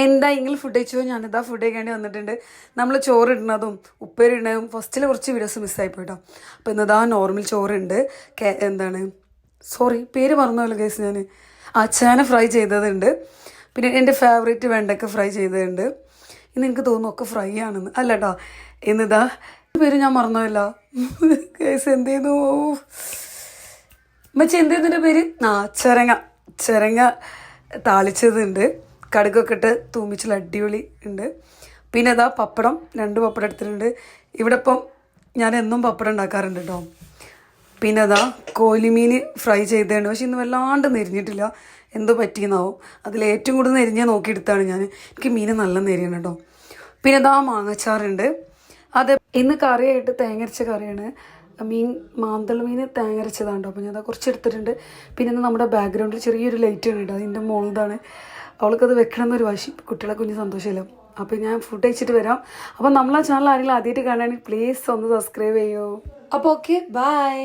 എന്താ ഇങ്ങനെ ഫുഡ് കഴിച്ചോ ഞാനിതാ ഫുഡ് കഴിക്കേണ്ടി വന്നിട്ടുണ്ട്. നമ്മൾ ചോറ് ഉപ്പേരിടുന്നതും ഫസ്റ്റിൽ കുറച്ച് വീഡിയോസ് മിസ്സായി പോയിട്ടോ അപ്പോൾ ഇന്നതാ നോർമൽ ചോറുണ്ട്. എന്താണ്? സോറി പേര് പറഞ്ഞല്ലോ കേസ് ഞാൻ അച്ഛാന ഫ്രൈ ചെയ്തതുണ്ട്. പിന്നെ എന്റെ ഫേവറേറ്റ് വെണ്ടക്ക ഫ്രൈ ചെയ്തതുണ്ട്. ഇന്ന് എനിക്ക് തോന്നുന്നു ഒക്കെ ഫ്രൈ ആണെന്ന്. അല്ല കേട്ടോ ഇന്നിതാ പേര് ഞാൻ മറന്നല്ലോ കേസ് എന്ത് ചെയ്യുന്നു മച്ച എന്ത് ചെയ്യുന്നതിന്റെ പേര്? ആ ചിരങ്ങ ചിരങ്ങ താളിച്ചതുണ്ട്. കടുകൊക്കെ ഇട്ട് തൂമിച്ചുള്ള അടിപൊളി ഉണ്ട്. പിന്നെ ഇതാ പപ്പടം രണ്ട് പപ്പടം എടുത്തിട്ടുണ്ട്. ഇവിടെ ഇപ്പം ഞാൻ എന്നും പപ്പടം ഉണ്ടാക്കാറുണ്ട് കേട്ടോ പിന്നെ അതാ കോലിമീൻ ഫ്രൈ ചെയ്തതാണ് പക്ഷെ ഇന്ന് വല്ലാണ്ട് നെരിഞ്ഞിട്ടില്ല. എന്തോ പറ്റിയെന്നാവും. അതിൽ ഏറ്റവും കൂടുതൽ നെരിഞ്ഞാൽ നോക്കിയെടുത്താണ് ഞാൻ. എനിക്ക് മീൻ നല്ല നെരിയണം കേട്ടോ പിന്നെ അതാ മാങ്ങച്ചാറുണ്ട്. അത് ഇന്ന് കറിയായിട്ട് തേങ്ങരച്ച കറിയാണ്. മീൻ മാന്തൾ മീൻ തേങ്ങരച്ചതാണ് കേട്ടോ അപ്പോൾ ഞാൻ അതാ കുറച്ച് എടുത്തിട്ടുണ്ട്. പിന്നെ നമ്മുടെ ബാക്ക്ഗ്രൗണ്ടിൽ ചെറിയൊരു ലൈറ്റ് ഉണ്ട് കേട്ടോ അതിന്റെ മുകളിലാണ് അവൾക്കത് വെക്കണം എന്നൊരു വാശി കുട്ടികളെ കുഞ്ഞ് സന്തോഷമില്ല. അപ്പോൾ ഞാൻ ഫുഡ് കഴിച്ചിട്ട് വരാം. അപ്പോൾ നമ്മളെ ചാനൽ ആരെങ്കിലും ആദ്യമായിട്ട് കാണുകയാണെങ്കിൽ പ്ലീസ് ഒന്ന് സബ്സ്ക്രൈബ് ചെയ്യൂ. അപ്പോൾ ഓക്കെ ബൈ